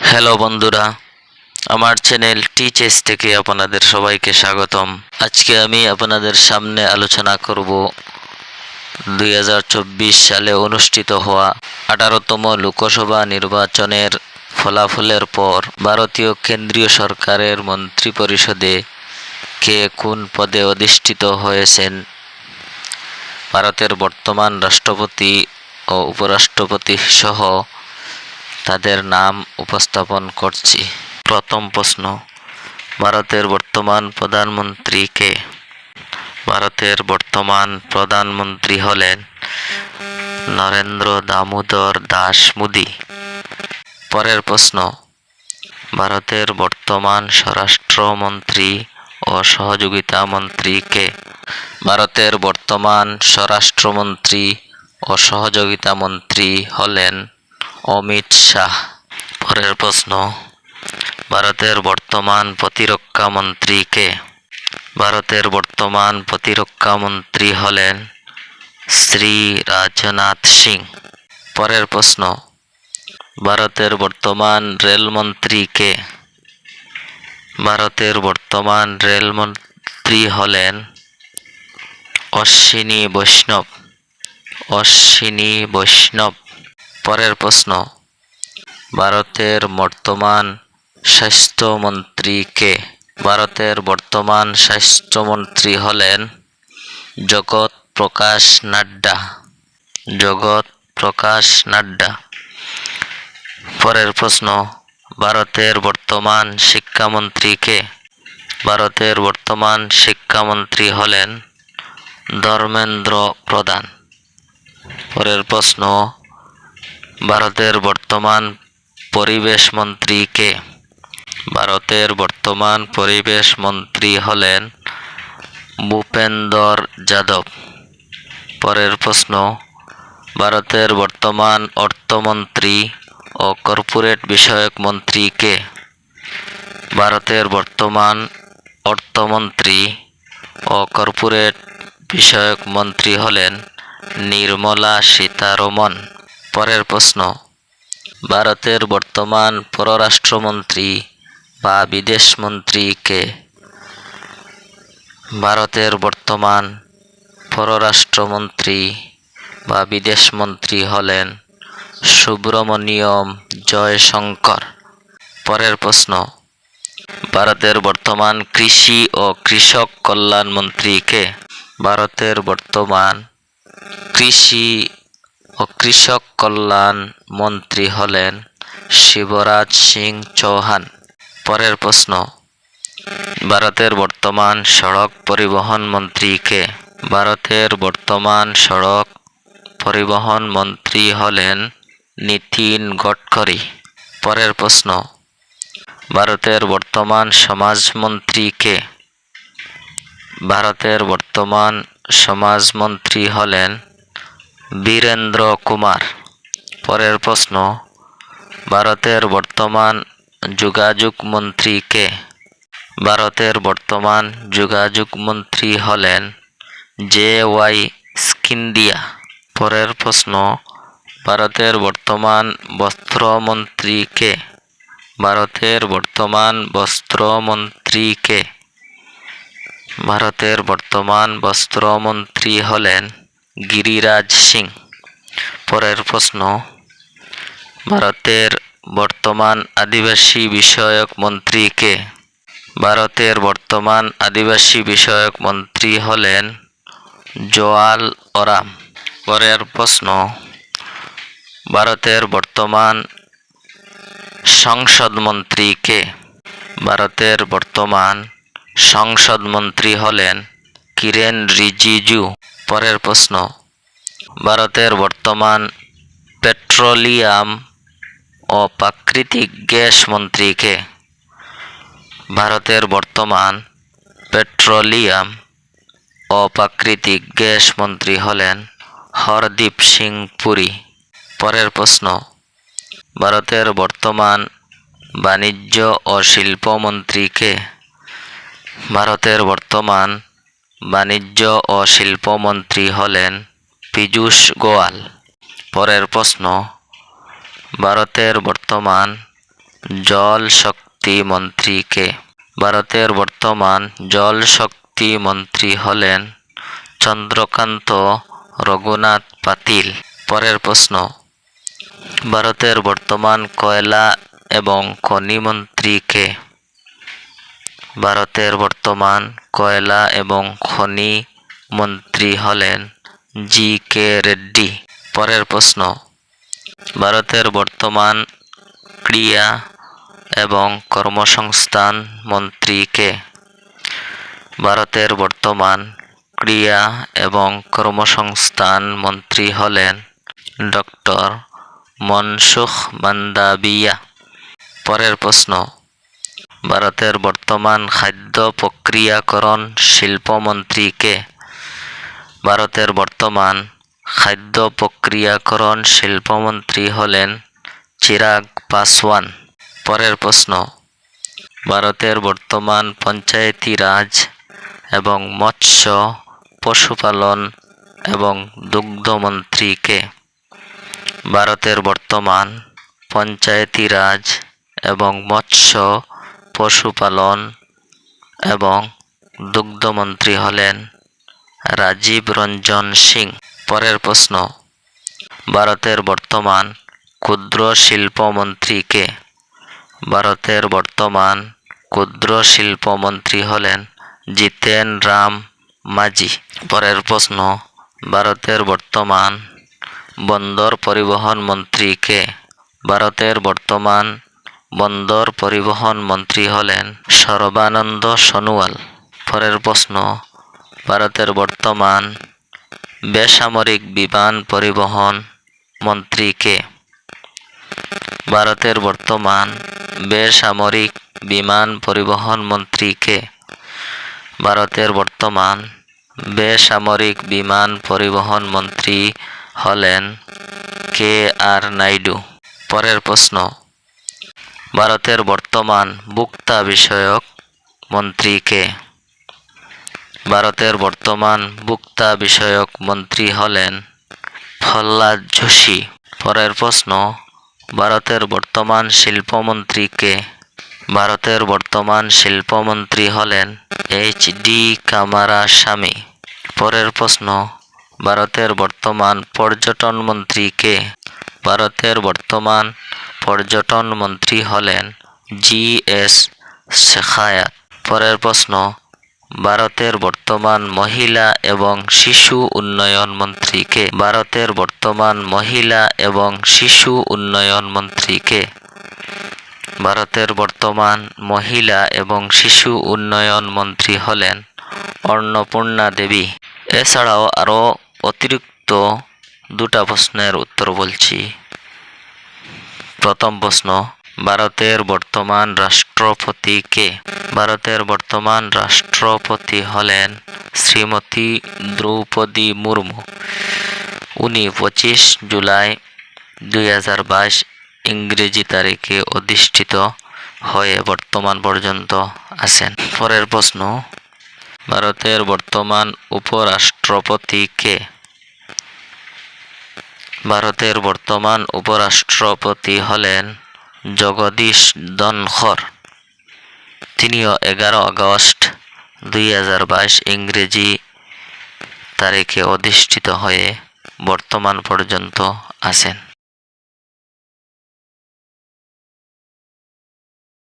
Hello বন্ধুরা, আমার channel teaches থেকে আপনাদের সবাইকে স্বাগতম। আজকে আমি আপনাদের সামনে আলোচনা করব দুই হাজার চব্বিশ সালে অনুষ্ঠিত হওয়া আঠারোতম লোকসভা নির্বাচনের ফলাফলের পর ভারতীয় কেন্দ্রীয় সরকারের মন্ত্রিপরিষদে কে কোন পদে অধিষ্ঠিত হয়েছেন? ভারতের বর্তমান রাষ্ট্রপতি ও উপরাষ্ট্রপতি সহ তাদের নাম উপস্থাপন করছি। প্রথম প্রশ্ন, ভারতের বর্তমান প্রধানমন্ত্রী কে? ভারতের বর্তমান প্রধানমন্ত্রী হলেন নরেন্দ্র দামোদর দাস মোদি পরের প্রশ্ন, ভারতের বর্তমান স্বরাষ্ট্রমন্ত্রী ও সহযোগিতা মন্ত্রী কে? ভারতের বর্তমান স্বরাষ্ট্রমন্ত্রী ও সহযোগিতা মন্ত্রী হলেন অমিত শাহ। পরের প্রশ্ন, ভারতের বর্তমান প্রতিরক্ষা মন্ত্রী কে? ভারতের বর্তমান প্রতিরক্ষা মন্ত্রী হলেন শ্রী রাজনাথ সিং। পরের প্রশ্ন, ভারতের বর্তমান রেলমন্ত্রী কে? ভারতের বর্তমান রেলমন্ত্রী হলেন অশ্বিনী বৈষ্ণব। অশ্বিনী বৈষ্ণব। পরের প্রশ্ন। ভারতের বর্তমান স্বাস্থ্যমন্ত্রী কে? ভারতের বর্তমান স্বাস্থ্যমন্ত্রী হলেন জগৎ প্রকাশ নাড্ডা। জগৎ প্রকাশ নাড্ডা। পরের প্রশ্ন, ভারতের বর্তমান শিক্ষামন্ত্রী কে? ভারতের বর্তমান শিক্ষামন্ত্রী হলেন ধর্মেন্দ্র প্রধান। পরের প্রশ্ন ভারতের বর্তমান পরিবেশ মন্ত্রী কে? ভারতের বর্তমান পরিবেশ মন্ত্রী হলেন ভূপেন্দর যাদব। পরের প্রশ্ন, ভারতের বর্তমান অর্থমন্ত্রী ও কর্পোরেট বিষয়ক মন্ত্রী কে? ভারতের বর্তমান অর্থমন্ত্রী ও কর্পোরেট বিষয়ক মন্ত্রী হলেন নির্মলা সীতারমন পরের প্রশ্ন। ভারতের বর্তমান পররাষ্ট্রমন্ত্রী বা বিদেশমন্ত্রী কে? ভারতের বর্তমান পররাষ্ট্রমন্ত্রী বা বিদেশমন্ত্রী হলেন সুব্রমণিয়ম জয়শঙ্কর। পরের প্রশ্ন। ভারতের বর্তমান কৃষি ও কৃষক কল্যাণ মন্ত্রী কে? ভারতের বর্তমান কৃষি ও কৃষক কল্যাণ মন্ত্রী হলেন শিবরাজ সিং চৌহান। পরের প্রশ্ন, ভারতের বর্তমান সড়ক পরিবহন মন্ত্রী কে? ভারতের বর্তমান সড়ক পরিবহন মন্ত্রী হলেন নীতিন গডকরি। পরের প্রশ্ন, ভারতের বর্তমান সমাজমন্ত্রী কে? ভারতের বর্তমান সমাজমন্ত্রী হলেন বীরেন্দ্র কুমার। পরের প্রশ্ন, ভারতের বর্তমান যোগাযোগ মন্ত্রী কে? ভারতের বর্তমান যোগাযোগ মন্ত্রী হলেন জে ওয়াই স্কিন্দিয়া। পরের প্রশ্ন, ভারতের বর্তমান বস্ত্রমন্ত্রী কে? ভারতের বর্তমান বস্ত্রমন্ত্রী কে? ভারতের বর্তমান বস্ত্রমন্ত্রী হলেন গিরিরাজ সিং। পরের প্রশ্ন, ভারতের বর্তমান আদিবাসী বিষয়ক মন্ত্রী কে? ভারতের বর্তমান আদিবাসী বিষয়ক মন্ত্রী হলেন জোয়াল ওরাম। পরের প্রশ্ন, ভারতের বর্তমান সংসদ মন্ত্রী কে? ভারতের বর্তমান সংসদ মন্ত্রী হলেন কিরেন রিজিজু। পরের প্রশ্ন। ভারতের বর্তমান পেট্রোলিয়াম ও প্রাকৃতিক গ্যাস মন্ত্রী কে? ভারতের বর্তমান পেট্রোলিয়াম ও প্রাকৃতিক গ্যাস মন্ত্রী হলেন হরদীপ সিং পুরী। পরের প্রশ্ন। ভারতের বর্তমান বাণিজ্য ও শিল্প মন্ত্রী কে? ভারতের বর্তমান বাণিজ্য ও শিল্পমন্ত্রী হলেন পীযূষ গোয়াল। পরের প্রশ্ন, ভারতের বর্তমান জল শক্তি মন্ত্রী কে? ভারতের বর্তমান জল শক্তি মন্ত্রী হলেন চন্দ্রকান্ত রঘুনাথ পাতিল। পরের প্রশ্ন, ভারতের বর্তমান কয়লা এবং খনি মন্ত্রী কে? ভারতের বর্তমান কয়লা এবং খনি মন্ত্রী হলেন জি কে রেড্ডি। পরের প্রশ্ন, ভারতের বর্তমান ক্রিয়া এবং কর্মসংস্থান মন্ত্রী কে? ভারতের বর্তমান ক্রিয়া এবং কর্মসংস্থান মন্ত্রী হলেন ডক্টর মনসুখ মান্দাবিয়া। পরের প্রশ্ন ভারতের বর্তমান খাদ্য প্রক্রিয়াকরণ শিল্পমন্ত্রী কে ভারতের বর্তমান খাদ্য প্রক্রিয়াকরণ শিল্পমন্ত্রী হলেন চিরাগ পাসওয়ান। পরের প্রশ্ন, ভারতের বর্তমান পঞ্চায়েতি রাজ এবং মৎস্য, পশুপালন এবং দুগ্ধমন্ত্রী কে ভারতের বর্তমান পঞ্চায়েতি রাজ এবং মৎস্য পশুপালন এবং দুগ্ধমন্ত্রী হলেন রাজীব রঞ্জন সিং। পরের প্রশ্ন, ভারতের বর্তমান ক্ষুদ্র শিল্পমন্ত্রী কে? ভারতের বর্তমান ক্ষুদ্র শিল্পমন্ত্রী হলেন জিতেন রাম মাঝি। পরের প্রশ্ন, ভারতের বর্তমান বন্দর পরিবহন মন্ত্রী কে? ভারতের বর্তমান বন্দর পরিবহন মন্ত্রী হলেন সর্বানন্দ সোনোয়াল। পরের প্রশ্ন, ভারতের বর্তমান বেসামরিক বিমান পরিবহন মন্ত্রী কে? ভারতের বর্তমান বেসামরিক বিমান পরিবহন মন্ত্রী কে? ভারতের বর্তমান বেসামরিক বিমান পরিবহন মন্ত্রী হলেন কে আর নাইডু। পরের প্রশ্ন ভারতের বর্তমান ভোক্তা বিষয়ক মন্ত্রী কে? ভারতের বর্তমান ভোক্তা বিষয়ক মন্ত্রী হলেন প্রহ্লাদ যোশী পরের প্রশ্ন, ভারতের বর্তমান শিল্পমন্ত্রী কে? ভারতের বর্তমান শিল্পমন্ত্রী হলেন এইচ ডি কামারা স্বামী পরের প্রশ্ন, ভারতের বর্তমান পর্যটন মন্ত্রী কে? ভারতের বর্তমান পর্যটন মন্ত্রী হলেন জি এস শেখায়াত। পরের প্রশ্ন, ভারতের বর্তমান মহিলা এবং শিশু উন্নয়ন মন্ত্রী কে? ভারতের বর্তমান মহিলা এবং শিশু উন্নয়ন মন্ত্রী কে? ভারতের বর্তমান মহিলা এবং শিশু উন্নয়ন মন্ত্রী হলেন অন্নপূর্ণা দেবী। এছাড়াও আরও অতিরিক্ত দুটা প্রশ্নের উত্তর বলছি। প্রথম প্রশ্ন, ভারতের বর্তমান রাষ্ট্রপতি কে? ভারতের বর্তমান রাষ্ট্রপতি হলেন শ্রীমতী দ্রৌপদী মুর্মু। উনি পঁচিশ জুলাই দুই হাজার বাইশ ইংরেজি তারিখে অধিষ্ঠিত হয়ে বর্তমান পর্যন্ত আছেন। পরের প্রশ্ন, ভারতের বর্তমান উপরাষ্ট্রপতি কে? ভারতের বর্তমান উপরাষ্ট্রপতি হলেন জগদীশ দনখর তিনিও এগারো আগস্ট দুই হাজার বাইশ ইংরেজি তারিখে অধিষ্ঠিত হয়ে বর্তমান পর্যন্ত আছেন।